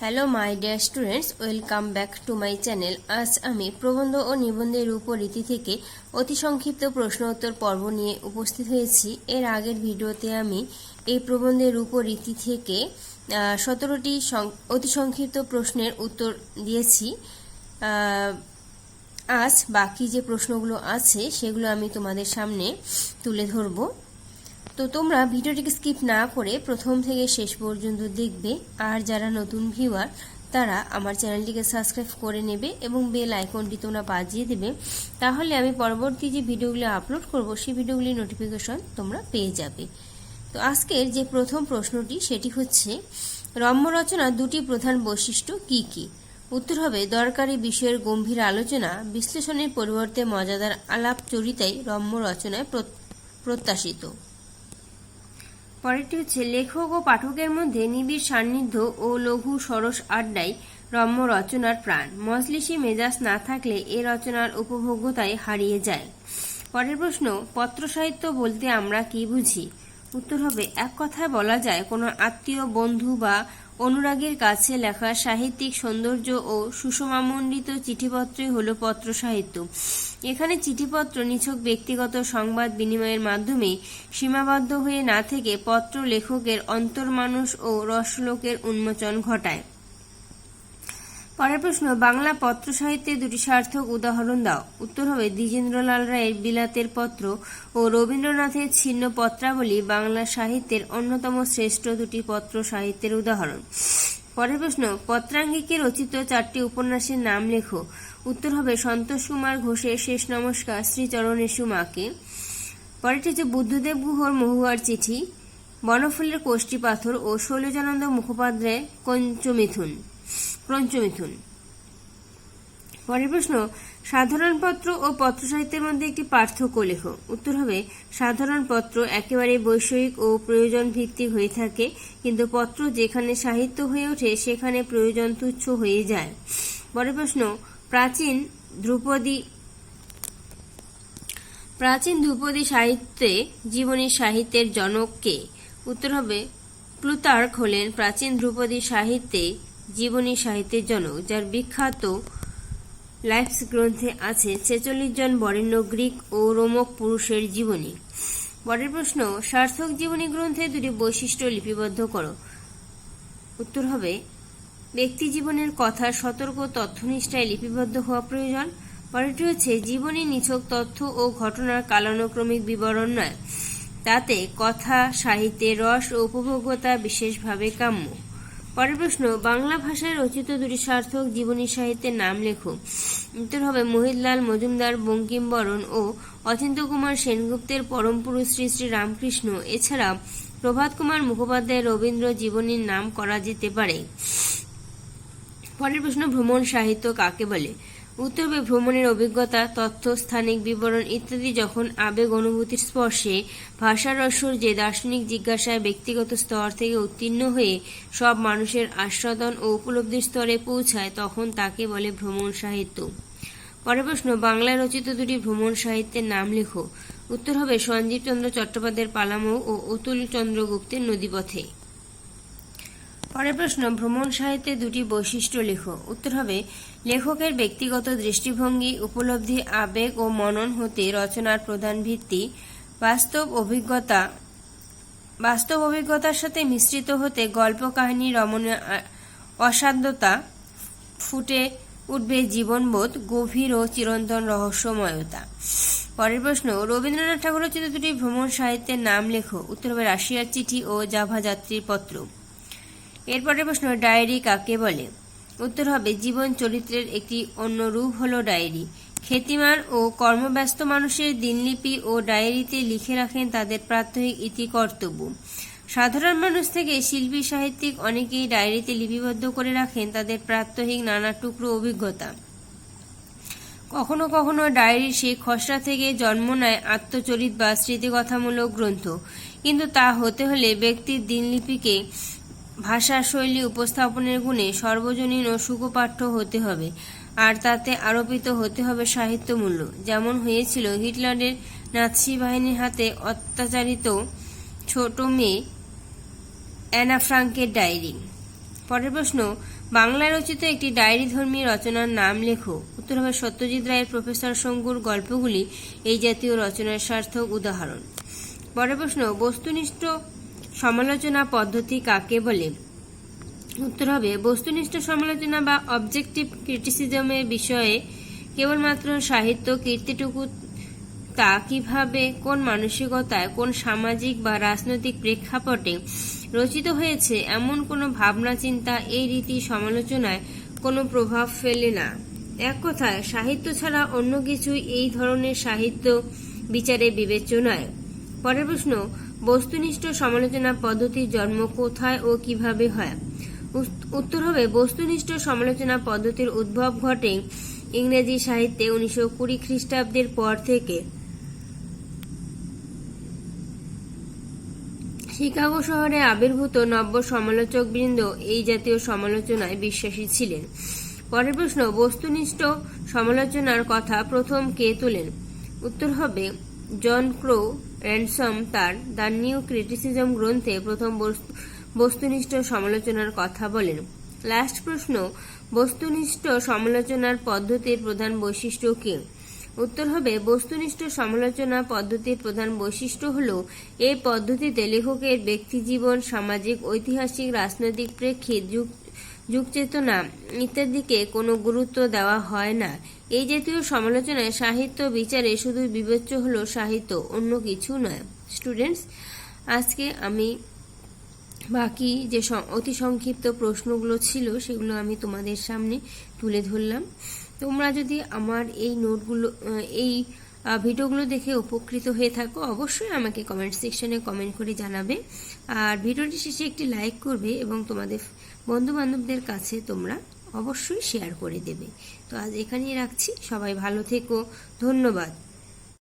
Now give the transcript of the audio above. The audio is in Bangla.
Hello my dear students welcome back to my channel আজ আমি প্রবন্ধ ও নিবন্ধের রূপরীতি থেকে অতি সংক্ষিপ্ত প্রশ্ন উত্তর পর্ব নিয়ে উপস্থিত হয়েছি। এর আগের ভিডিওতে আমি এই প্রবন্ধের রূপরীতি থেকে সতেরোটি অতি সংক্ষিপ্ত প্রশ্নের উত্তর দিয়েছি। আজ বাকি যে প্রশ্নগুলো আছে, সেগুলো আমি তোমাদের সামনে তুলে ধরবো। তো তোমরা ভিডিওটিকে স্কিপ না করে প্রথম থেকে শেষ পর্যন্ত দেখবে। আর যারা নতুন ভিউয়ার, তারা আমার চ্যানেলটিকে সাবস্ক্রাইব করে নেবে এবং বেল আইকনটি তোমরা বাজিয়ে দেবে। তাহলে আমি পরবর্তী যে ভিডিওগুলো আপলোড করব, সেই ভিডিওগুলির নোটিফিকেশন তোমরা পেয়ে যাবে। তো আজকের যে প্রথম প্রশ্নটি, সেটি হচ্ছে রম্য রচনা দুটি প্রধান বৈশিষ্ট্য কি কি? উত্তর হবে, দরকারি বিষয়ের গম্ভীর আলোচনা, বিশ্লেষণের পরিবর্তে মজাদার আলাপ চরিতাই রম্য রচনায় প্র- প্রত্যাশিত। পরেরটি হচ্ছে লেখক ও পাঠকের মধ্যে নিবিড় সান্নিধ্য ও লঘু সরস আড্ডাই রম্য রচনার প্রাণ। মজলিসি মেজাজ না থাকলে এ রচনার উপভোগ্যতায় হারিয়ে যায়। পরের প্রশ্ন, পত্র সাহিত্য বলতে আমরা কি বুঝি? উত্তর হবে, এক কথায় বলা যায় কোনো আত্মীয়, বন্ধু বা অনুরাগের কাছে লেখা সাহিত্যিক সৌন্দর্য ও সুষমামণ্ডিত চিঠিপত্রই হল পত্র সাহিত্য। এখানে চিঠিপত্র নিছক ব্যক্তিগত সংবাদ বিনিময়ের মাধ্যমে সীমাবদ্ধ হয়ে না থেকে পত্র লেখকের অন্তর্মানুষ ও রসলোকের উন্মোচন ঘটায়। পরের প্রশ্ন, বাংলা পত্র সাহিত্যের দুটি সার্থক উদাহরণ দাও। উত্তর হবে, দ্বিজেন্দ্রলাল রায়ের বিলাতের পত্র ও রবীন্দ্রনাথের ছিন্ন পত্রাবলী বাংলা সাহিত্যের অন্যতম শ্রেষ্ঠ দুটি পত্র সাহিত্যের উদাহরণ। পরের প্রশ্ন পত্রাঙ্গিকে রচিত চারটি উপন্যাসের নাম লেখো। উত্তর হবে, সন্তোষ কুমার ঘোষের শেষ নমস্কার শ্রীচরণেশু মাকে পরেরটি হচ্ছে, বুদ্ধদেব গুহর মহুয়ার চিঠি, বনফুলের কোষ্ঠী পাথর ও শৈলজানন্দ মুখোপাধ্যায়ের কঞ্চমিথুন। পঞ্চমিথুন পরের প্রশ্ন সাধারণ পত্র ও পত্র সাহিত্যের মধ্যে একটি পার্থক্য লেখ। উত্তর হবে সাধারণ পত্র একেবারে বৈষয়িক ও প্রয়োজন ভিত্তিক হয়ে থাকে, কিন্তু পত্র যেখানে সাহিত্য হয়ে ওঠে, সেখানে প্রয়োজন তুচ্ছ হয়ে যায়। পরের প্রশ্ন, প্রাচীন ধ্রুপদী প্রাচীন ধ্রুপদী সাহিত্যে জীবনী সাহিত্যের জনক কে? উত্তর হবে, প্লুতার্ক হলেন প্রাচীন ধ্রুপদী সাহিত্যে জীবনী সাহিত্যের জনক, যার বিখ্যাত লাইফস গ্রন্থে আছে ছেচল্লিশ জন বরেণ্য গ্রিক ও রোমক পুরুষের জীবনী। পরের প্রশ্ন, সার্থক জীবনী গ্রন্থে দুটি বৈশিষ্ট্য লিপিবদ্ধ করো। উত্তর হবে, ব্যক্তি জীবনের কথা, সতর্ক, তথ্যনিষ্ঠায় লিপিবদ্ধ হওয়া প্রয়োজন। পরেরটি হচ্ছে, জীবনী নিছক তথ্য ও ঘটনার কালানুক্রমিক বিবরণ নয়। তাতে কথা, সাহিত্যে রস ও উপভোগ্যতা বিশেষভাবে কাম্য। পরের প্রশ্ন, বাংলা ভাষায় রচিত দুটি সার্থক জীবনী সাহিত্যের নাম লেখো। উত্তর হবে মহিতলাল, মজুমদার বঙ্কিম বরণ ও অচিন্ত কুমার সেনগুপ্তের পরম পুরুষ শ্রী শ্রী রামকৃষ্ণ। এছাড়া প্রভাত কুমার মুখোপাধ্যায় রবীন্দ্র জীবনীর নাম করা যেতে পারে। পরের প্রশ্ন, ভ্রমণ সাহিত্য কাকে বলে? উত্তর হবে ভ্রমণের অভিজ্ঞতা, তথ্য, স্থানিক বিবরণ ইত্যাদি যখন আবেগ, অনুভূতির স্পর্শে, ভাষার যে দার্শনিক জিজ্ঞাসায় ব্যক্তিগত স্তর থেকে উত্তীর্ণ হয়ে সব মানুষের আস্বাদন ও উপলব্ধির স্তরে পৌঁছায়, তখন তাকে বলে ভ্রমণ সাহিত্য। পরের প্রশ্ন, বাংলায় রচিত দুটি ভ্রমণ সাহিত্যের নাম লেখো। উত্তর হবে সঞ্জীব চন্দ্র চট্টোপাধ্যায়ের পালামৌ ও অতুল চন্দ্রগুপ্তের নদীপথে। পরের প্রশ্ন, ভ্রমণ সাহিত্যে দুটি বৈশিষ্ট্য লেখো। উত্তর হবে, লেখকের ব্যক্তিগত দৃষ্টিভঙ্গি, উপলব্ধি, আবেগ ও মনন হতে রচনার প্রধান ভিত্তি, বাস্তব অভিজ্ঞতা, বাস্তব অভিজ্ঞতার সাথে মিশ্রিত হতে গল্প কাহিনী রমণীয় অসাধ্যতা ফুটে উঠবে জীবনবোধ, গভীর ও চিরন্তন রহস্যময়তা। পরের প্রশ্ন, রবীন্দ্রনাথ ঠাকুর রচিত দুটি ভ্রমণ সাহিত্যের নাম লেখো। উত্তর হবে, রাশিয়ার চিঠি ও জাভা যাত্রীর পত্র। এরপরে প্রশ্ন, ডায়েরি কাকে বলে? উত্তর হবে, জীবন চরিত্রের একটি অন্য রূপ হলো ডায়েরি। খ্যাতিমান ও কর্মব্যস্ত মানুষের দিনলিপি ও ডায়েরিতে লিখে রাখেন তাদের প্রাত্যহিক ইতি কর্তব্য সাধারণ মানুষ থেকে শিল্পী, সাহিত্যিক অনেকেই ডায়েরিতে লিপিবদ্ধ করে রাখেন তাদের প্রাত্যহিক নানা টুকরো অভিজ্ঞতা। কখনো কখনো ডায়েরির সেই খসড়া থেকে জন্ম নেয় আত্মচরিত বা স্মৃতিকথামূলক গ্রন্থ। কিন্তু তা হতে হলে ব্যক্তির দিনলিপিকে ভাষা শৈলী উপস্থাপনের গুণে সর্বজনীন ও সুখপাঠ্য হতে হবে, আর তাতে আরোপিত হতে হবে সাহিত্য মূল্য যেমন হয়েছিল হিটলারের নাৎসি বাহিনীর হাতে অত্যাচারিত ছোট মেয়ে অ্যানা ফ্রাঙ্কের ডায়েরি। পরের প্রশ্ন, বাংলায় রচিত একটি ডায়েরি ধর্মী রচনার নাম লেখো। উত্তর হবে, সত্যজিৎ রায়ের প্রফেসর শঙ্কুর গল্পগুলি এই জাতীয় রচনার সার্থক উদাহরণ। পরের প্রশ্ন, বস্তুনিষ্ঠ সমালোচনা পদ্ধতি কাকে বলে? উত্তর হবে, বস্তুনিষ্ঠ সমালোচনা বা অবজেক্টিভ ক্রিটিসিজমের বিষয়ে কেবলমাত্র সাহিত্য কীর্তিটুকু তা কীভাবে, কোন মানসিকতায়, কোন সামাজিক বা রাজনৈতিক প্রেক্ষাপটে রচিত হয়েছে, এমন কোনো ভাবনা, চিন্তা, এই রীতি সমালোচনায় কোনো প্রভাব ফেলে না। এক কথায়, সাহিত্য ছাড়া অন্য কিছুই এই ধরনের সাহিত্য বিচারে বিবেচনায় নয়। পরের প্রশ্ন বস্তুনিষ্ঠ সমালোচনা পদ্ধতির জন্ম কোথায় ও কীভাবে হয়? উত্তর হবে, বস্তুনিষ্ঠ সমালোচনা পদ্ধতির উদ্ভব ঘটে ইংরেজি সাহিত্যে উনিশশো কুড়ি খ্রিস্টাব্দের পর থেকে। শিকাগো শহরে আবির্ভূত নব্য সমালোচকবৃন্দ এই জাতীয় সমালোচনায় বিশ্বাসী ছিলেন। পরের প্রশ্ন, বস্তুনিষ্ঠ সমালোচনার কথা প্রথম কে তোলেন? উত্তর হবে, জন ক্রো র্যানসম তার দ্য নিউ ক্রিটিসিজম গ্রন্থে প্রথম বস্তু- বস্তুনিষ্ঠ সমালোচনার কথা বলেন। লাস্ট প্রশ্ন, বস্তুনিষ্ঠ সমালোচনার পদ্ধতির প্রধান বৈশিষ্ট্য কি? উত্তর হবে, বস্তুনিষ্ঠ সমালোচনা পদ্ধতির প্রধান বৈশিষ্ট্য হল, এই পদ্ধতিতে লেখকের ব্যক্তিজীবন, সামাজিক, ঐতিহাসিক, রাজনৈতিক প্রেক্ষিত যুগ যুগচেতনা ইত্যাদিকে কোনো গুরুত্ব দেওয়া হয় না। এই জাতীয় সমালোচনায় সাহিত্য বিচারে শুধু বিবেচ্য হলো সাহিত্য, অন্য কিছু নয়। স্টুডেন্টস আজকে আমি বাকি যে অতি সংক্ষিপ্ত প্রশ্নগুলো ছিল সেগুলো আমি তোমাদের সামনে তুলে ধরলাম। তোমরা যদি আমার এই নোটগুলো এই ভিডিওগুলো দেখে উপকৃত হয়ে থাকো। অবশ্যই আমাকে কমেন্ট সেকশনে কমেন্ট করে জানাবে। আর ভিডিওটি শেষে একটি লাইক করবে এবং তোমাদের বন্ধুবান্ধবদের কাছে তোমরা অবশ্যই শেয়ার করে দেবে। তো আজ এখানেই রাখছি। সবাই ভালো থেকো। ধন্যবাদ।